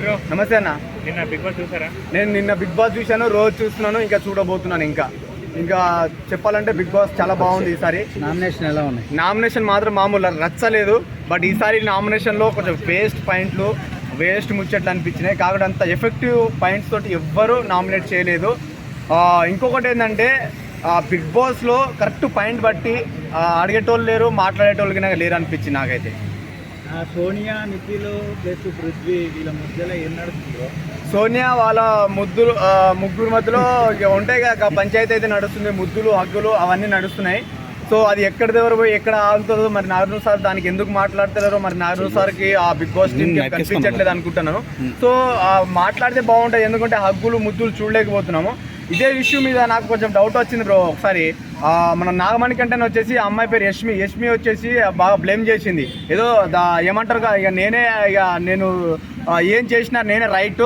Bro నమస్తే అన్న. నిన్న బిగ్ బాస్ చూసారా? నేను నిన్న బిగ్ బాస్ చూశాను రోజు చూస్తున్నాను ఇంకా చూడబోతున్నాను ఇంకా. ఇంకా చెప్పాలంటే బిగ్ బాస్ చాలా బాగుంది ఈసారి. నామినేషన్ ఎలా ఉన్నాయి? నామినేషన్ మాత్రం మామూలు రచ్చలేదు బట్ ఈసారి నామినేషన్లో కొంచెం వేస్ట్ పాయింట్లు వేస్ట్ ముచ్చట్లు అనిపించినాయి. కాకుండా అంత ఎఫెక్టివ్ పాయింట్స్ తోటి ఎవ్వరూ నామినేట్ చేయలేదు. ఆ, ఇంకొకటి ఏంటంటే బిగ్ బాస్లో కరెక్ట్ పాయింట్ బట్టి అడిగేటోళ్ళు లేరు మాట్లాడేటోళ్ళు కనుక లేరు అనిపించింది నాకైతే. సోనియా నిఖిల్ ప్లస్ పృథ్వీ వీళ్ళ మధ్యలో ఏం నడుస్తుందో. సోనియా వాళ్ళ ముద్దులు ముగ్గురు మధ్యలో ఇక ఉంటాయి కదా పంచాయతీ అయితే నడుస్తుంది ముద్దులు హగ్గులు అవన్నీ నడుస్తున్నాయి. సో అది ఎక్కడ దగ్గర పోయి ఎక్కడ ఆగుతుందో మరి నాగార్జున సార్ దానికి ఎందుకు మాట్లాడతారో మరి నాగార్జున సార్కి ఆ బిగ్ బాస్ టీమ్ కనిపించట్లేదు అనుకుంటున్నాను. సో ఆ, మాట్లాడితే బాగుంటుంది ఎందుకంటే హగ్గులు ముద్దులు చూడలేకపోతున్నాము. ఇదే ఇష్యూ మీద నాకు కొంచెం డౌట్ వచ్చింది బ్రో ఒకసారి మన నాగమణి కంటెన్ వచ్చేసి ఆ అమ్మాయి పేరు యష్మి. యష్మి వచ్చేసి బాగా బ్లేమ్ చేసింది. ఏదో దా ఏమంటారు కదా, ఇక నేనే ఇక నేను ఏం చేసినా నేనే రైట్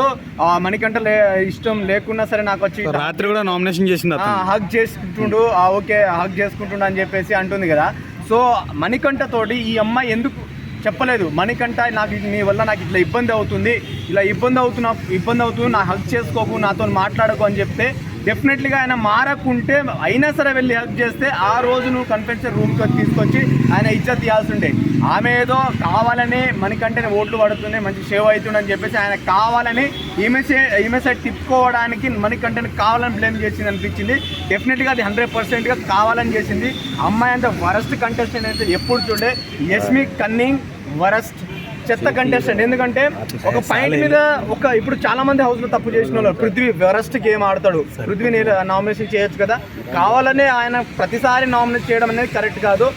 మణికంఠ లే ఇష్టం లేకున్నా సరే నాకు వచ్చి రాత్రి కూడా నామినేషన్ చేసింది హగ్ చేసుకుంటుండు. ఓకే హగ్ చేసుకుంటుండు అని చెప్పేసి అంటుంది కదా. సో మణికంఠ తోటి ఈ అమ్మాయి ఎందుకు చెప్పలేదు? మణికంఠ నాకు నీ వల్ల నాకు ఇట్లా ఇబ్బంది అవుతుంది. ఇలా ఇబ్బంది అవుతున్నా ఇబ్బంది అవుతుంది నా హగ్ చేసుకోకు నాతో మాట్లాడకు అని చెప్తే డెఫినెట్లీగా ఆయన మారకుంటే అయినా సరే వెళ్ళి హెల్ప్ చేస్తే ఆ రోజు నువ్వు కన్ఫెన్షన్ రూమ్కి తీసుకొచ్చి ఆయన ఇజ్జత్ ఇవ్వాల్సి ఉండే ఆమె ఏదో కావాలని మనకంటే ఓట్లు పడుతున్నాయి మంచి సేవ్ అవుతుందని చెప్పేసి ఆయన కావాలని ఈమె ఈమె సైడ్ తిప్పుకోవడానికి మనకంటే కావాలని బ్లేమ్ చేసింది అనిపించింది. డెఫినెట్గా అది హండ్రెడ్ పర్సెంట్గా కావాలని చేసింది. అమ్మాయి అంత వరస్ట్ కంటెస్టెంట్ అయితే ఎప్పుడు చూడే యస్మి కన్నింగ్ వరస్ట్. చెత్త కంటెస్టెంట్ ఎందుకంటే ఒక పాయింట్ మీద ఒక ఇప్పుడు చాలా మంది హౌస్లో తప్పు చేసిన వాళ్ళు పృథ్వీ వరస్ట్ గేమ్ ఆడతాడు. పృథ్వీని నామినేషన్ చేయొచ్చు కదా. కావాలనే ఆయన ప్రతిసారి నామినేట్ చేయడం అనేది కరెక్ట్ కాదు.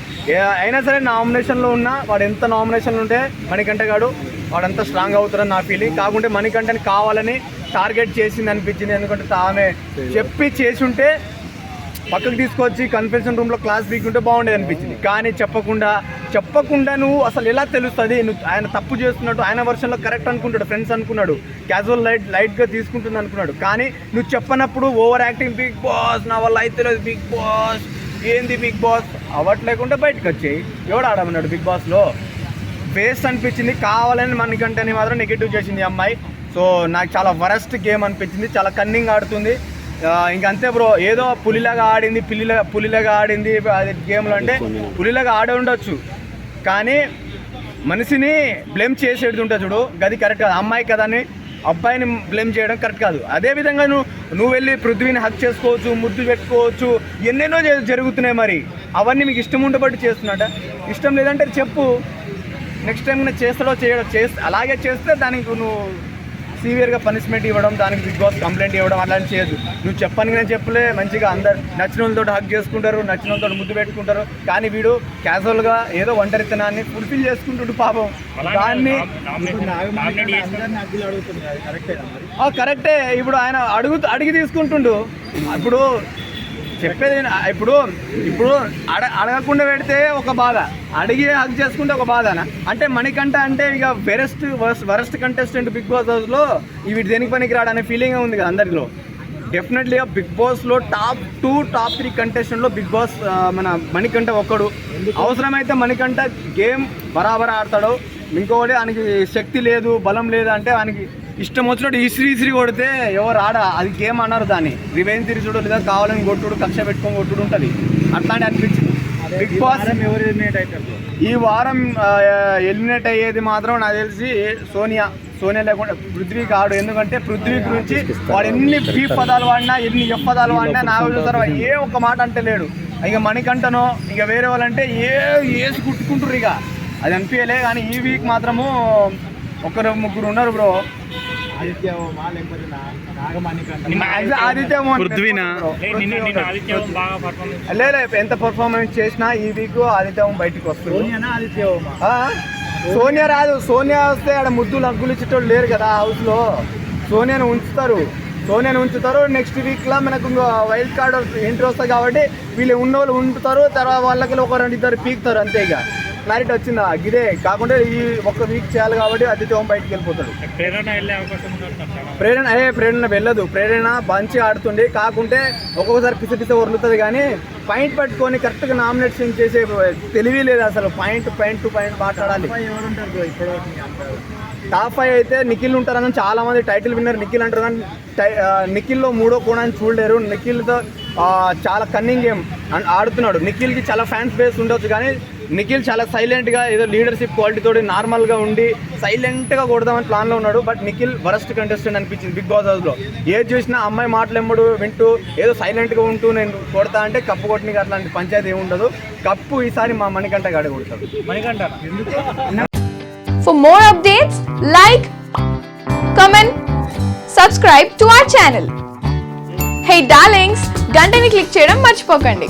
అయినా సరే నామినేషన్లో ఉన్నా వాడు ఎంత నామినేషన్ ఉంటే మణికంఠ గాడు వాడంతా స్ట్రాంగ్ అవుతారని నా ఫీలింగ్ కాకుంటే మణికంఠని కావాలని టార్గెట్ చేసింది అనిపించింది. ఎందుకంటే ఆమె చెప్పి చేసి ఉంటే పక్కకు తీసుకొచ్చి కన్ఫెషన్ రూమ్లో క్లాస్ బీకుంటే బాగుండేది అనిపించింది. కానీ చెప్పకుండా చెప్పకుండా నువ్వు అసలు ఎలా తెలుస్తుంది? నువ్వు ఆయన తప్పు చేస్తున్నట్టు ఆయన వర్షన్లో కరెక్ట్ అనుకుంటాడు ఫ్రెండ్స్ అనుకున్నాడు క్యాజువల్ లైట్ లైట్గా తీసుకుంటుంది అనుకున్నాడు. కానీ నువ్వు చెప్పనప్పుడు ఓవర్ యాక్టింగ్ బిగ్ బాస్ నా వల్ల అయితే బిగ్ బాస్ ఏంది బిగ్ బాస్ అవ్వట్లేకుండా బయటకు వచ్చాయి ఎవడు ఆడమన్నాడు బిగ్ బాస్లో వేస్ట్ అనిపించింది కావాలని మనకంటే మాత్రం నెగిటివ్ చేసింది అమ్మాయి. సో నాకు చాలా వరస్ట్ గేమ్ అనిపించింది చాలా కన్నింగ్ ఆడుతుంది. ఆ, ఇంక అంతే బ్రో ఏదో పులిలాగా ఆడింది పిల్లిలా పులిలాగా ఆడింది అది గేమ్లో అంటే పులిలాగా ఆడే ఉండొచ్చు. కానీ మనిషిని బ్లేమ్ చేసేది ఉంటుంది చూడు. గది కరెక్ట్ కాదు. అమ్మాయి కదా అని అబ్బాయిని బ్లేమ్ చేయడం కరెక్ట్ కాదు. అదేవిధంగా నువ్వు నువ్వు వెళ్ళి పృథ్వీని హక్ చేసుకోవచ్చు ముద్దు పెట్టుకోవచ్చు ఎన్నెన్నో జరుగుతున్నాయి మరి. అవన్నీ మీకు ఇష్టం ఉండబట్టి చేస్తున్నట. ఇష్టం లేదంటే చెప్పు. నెక్స్ట్ టైం నేను చేస్తాడో చేయడం చేస్తే అలాగే చేస్తే దానికి నువ్వు సీవియర్గా పనిష్మెంట్ ఇవ్వడం దానికి బిగ్ బాస్ కంప్లైంట్ ఇవ్వడం అలాంటి చేయదు నువ్వు చెప్పని నేను చెప్పలే మంచిగా అందరు నచ్చిన వాళ్ళతో హక్ చేసుకుంటారు నచ్చిన వాళ్ళతో ముద్దు పెట్టుకుంటారు. కానీ వీడు క్యాజువల్గా ఏదో ఒంటరితనాన్ని ఫుల్ఫిల్ చేసుకుంటుండు పాపం. దాన్ని కరెక్టే ఇప్పుడు ఆయన అడుగు అడిగి తీసుకుంటుండు. ఇప్పుడు చెప్పేది ఇప్పుడు ఇప్పుడు అడ అడగకుండా పెడితే ఒక బాధ. అడిగి హక్ చేసుకుంటే ఒక బాధనా? అంటే మణికంఠ అంటే ఇక worst worst contestant Big Boss హౌస్లో వీటి దేనికి పనికి రాడనే ఫీలింగ్ ఉంది కదా అందరిలో. డెఫినెట్లీగా బిగ్ బాస్లో టాప్ టూ టాప్ త్రీ కంటెస్టెంట్లో బిగ్ బాస్ మన మణికంఠ ఒక్కడు. అవసరమైతే మణికంఠ గేమ్ బరాబర్ ఆడతాడు. ఇంకొకటి ఆయనకి శక్తి లేదు బలం లేదు అంటే ఆయనకి ఇష్టం వచ్చినట్టు ఇసిరి ఇసిరి కొడితే ఎవరు ఆడ అది గేమ్ అన్నారు దాన్ని. రివెంజ్ తిరిచుడు లేదా కావాలని కొట్టుడు కక్ష పెట్టుకొని కొట్టుడు ఉంటుంది. అట్లాంటి అనిపించింది. బిగ్ బాస్ వారం ఎవరు ఎలిమినేట్ అవుతారు bro? ఈ వారం ఎలిమినేట్ అయ్యేది మాత్రం నాకు తెలిసి సోనియా. సోనియా లేకుండా పృథ్వీ కాడు. ఎందుకంటే పృథ్వీ గురించి వాడు ఎన్ని బీ పదాలు వాడినా ఎన్ని ఎఫ్ పదాలు వాడినా నాకు చూసారు ఏ ఒక్క మాట అంటే లేడు. ఇక మణికంఠనో ఇక వేరే వాళ్ళంటే ఏ ఏసి కుట్టుకుంటారు ఇక. అది అనిపించలే కానీ ఈ వీక్ మాత్రము ఒకరు ముగ్గురు ఉన్నారు బ్రో. ఆదిత్య ఓమా లేకపోతే నా- నాగమణి కంట నిన్న ఆదిత్య మోహన్ పృథ్వీనా? bro. ఏ, నిన్న పృథ్వీ నిన్న ఉంటాడు. ఆదిత్య బాగా పర్ఫార్మెన్స్ లే లే, ఎంత పర్ఫార్మెన్స్ చేసినా ఈ వీక్ ఆదిత్య బయటికి వస్తుంది? సోనియా రాదు. సోనియా వస్తే ఆడ ముద్దులు హగ్గులు ఇచ్చేటోళ్ళు లేరు కదా హౌస్లో. సోనియాను ఉంచుతారు. సోనియాను ఉంచుతారు. నెక్స్ట్ వీక్లో మనకు వైల్డ్ కార్డ్ ఎంట్రీ వస్తుంది కాబట్టి వీళ్ళు ఉన్న వాళ్ళు ఉంచుతారు తర్వాత వాళ్ళకి ఒక రెండు ఇద్దరు పీకుతారు అంతే ఇక. క్లారిటీ వచ్చిందా? ఇదే కాకుండా ఈ ఒక్క వీక్ చేయాలి కాబట్టి ఆదిత్య ఓం బయటికి వెళ్ళిపోతాడు. ప్రేరణ వెళ్ళే అవకాశం ఉంటుంది ప్రేరణ వెళ్ళదు. ప్రేరణ మంచిగా ఆడుతుంది కాకుంటే ఒక్కొక్కసారి పిస పిస వరులుతుంది కానీ పాయింట్ పట్టుకొని కరెక్ట్గా నామినేషన్ చేసే తెలివి లేదు అసలు. పాయింట్ పాయింట్ టు పాయింట్ మాట్లాడాలి. టాప్ ఫైవ్ అయితే నిఖిల్ ఉంటారని చాలా మంది టైటిల్ విన్నర్ నిఖిల్ అంటారు కానీ నిఖిల్లో మూడో కోణాన్ని చూడలేరు. నిఖిల్తో చాలా కన్నింగ్ గేమ్ ఆడుతున్నాడు. నిఖిల్కి చాలా ఫ్యాన్స్ బేస్ ఉండొచ్చు కానీ నిఖిల్ చాలా సైలెంట్గా ఏదో లీడర్షిప్ క్వాలిటీ తోటి నార్మల్గా ఉండి సైలెంట్గా కొడదామని ప్లాన్లో ఉన్నాడు బట్ నిఖిల్ వరస్ట్ కంటెస్టెంట్ అనిపించింది బిగ్ బాస్ హౌస్లో. ఏది చూసినా అమ్మాయి మాటలు ఎమ్మడు వింటూ ఏదో సైలెంట్గా ఉంటూ నేను కొడతా అంటే కప్పు కొట్టనికి అట్లాంటి పంచాయతీ ఏమి ఉండదు. కప్పు ఈసారి మా మణికంట గాడి కొడతాడు. Manikanta For more updates, like, comment, subscribe to our channel. Hey darlings, గంటని click చేయడం మర్చిపోకండి.